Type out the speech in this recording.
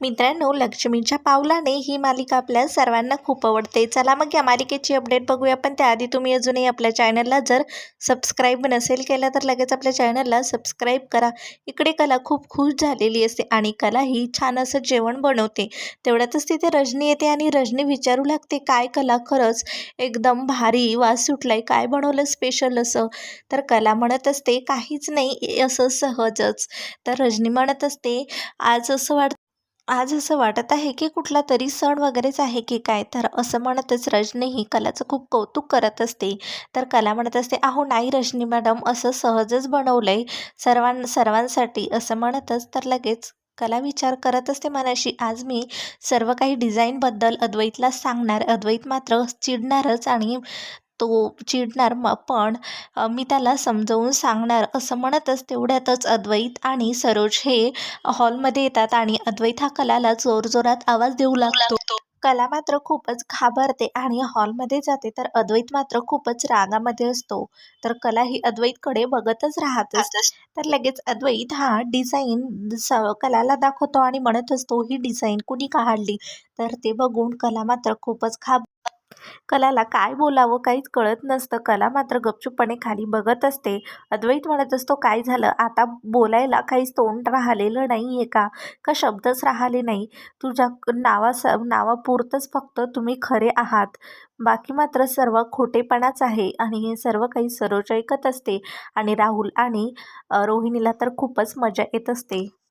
मित्रांनो लक्ष्मीच्या पावलाने ही मालिका आपल्या सर्वांना खूप आवडते. चला मग या मालिकेची अपडेट बघूया. पण त्याआधी तुम्ही अजूनही आपल्या चॅनलला जर सबस्क्राईब नसेल केलं तर लगेच आपल्या चॅनलला सबस्क्राईब करा. इकडे कला खूप खुश झालेली असते आणि कला ही छान असं जेवण बनवते. तेवढ्यातच तिथे रजनी येते आणि रजनी विचारू लागते काय कला खरंच एकदम भारी वास सुटलाय काय बनवलं स्पेशल असं? तर कला म्हणत असते काहीच नाही असं सहजच. तर रजनी म्हणत असते आज असं वाटतं आज असं वाटत आहे की कुठला तरी सण वगैरेच आहे की काय? तर असं म्हणतच रजनी ही कलाचं खूप कौतुक करत असते. तर कला म्हणत असते अहो नाही रजनी मॅडम असं सहजच बनवलं आहे सर्वां सर्वांसाठी असं म्हणतच तर लगेच कला विचार करत असते मनाशी. आज मी सर्व काही डिझाईनबद्दल अद्वैतला सांगणार. अद्वैत मात्र चिडणारच आणि तो चिडणार मग पण मी त्याला समजावून सांगणार. असं म्हणतच तेवढ्यातच अद्वैत आणि सरोज हे हॉलमध्ये येतात आणि अद्वैत हा कलाला जोरजोरात आवाज देऊ लागतो. कला मात्र खूपच घाबरते आणि हॉलमध्ये जाते तर अद्वैत मात्र खूपच रागामध्ये असतो. तर कला ही अद्वैतकडे बघतच राहत तर लगेच अद्वैत हा डिझाईन स कलाला दाखवतो आणि म्हणत असतो ही डिझाईन कुणी काढली? तर ते बघून कला मात्र खूपच घाब कलाला काय बोलावं काहीच कळत नसतं. कला मात्र गपचूपपणे खाली बघत असते. अद्वैत म्हणत असतो काय झालं? आता बोलायला काहीच तोंड राहिलेलं नाही आहे का? का शब्दच राहिले नाही? तुझ्या नावास नावापुरतंच फक्त तुम्ही खरे आहात. बाकी मात्र सर्व खोटेपणाच आहे आणि हे सर्व काही सरोज ऐकत असते आणि राहुल आणि रोहिणीला तर खूपच मजा येत असते.